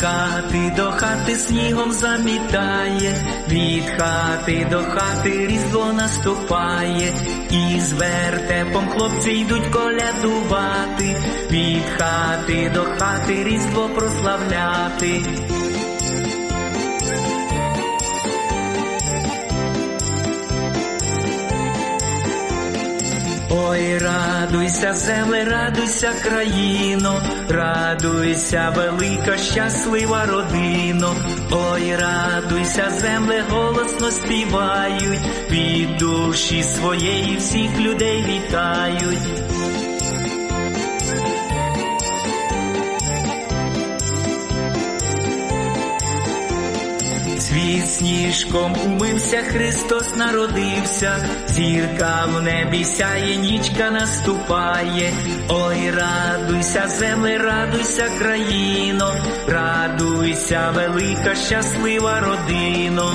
хати до хати снігом замітає, від хати до хати різдво наступає, і з вертепом хлопці йдуть колядувати, від хати до хати різдво прославляти. Ой, радуйся, земле, радуйся, країно, радуйся, велика, щаслива родино. Ой, радуйся, земле, голосно співають, від душі своєї всіх людей вітають. Світ сніжком умився, Христос народився, зірка в небі сяє, нічка наступає. Ой, радуйся, земле, радуйся, країно, радуйся, велика, щаслива родино.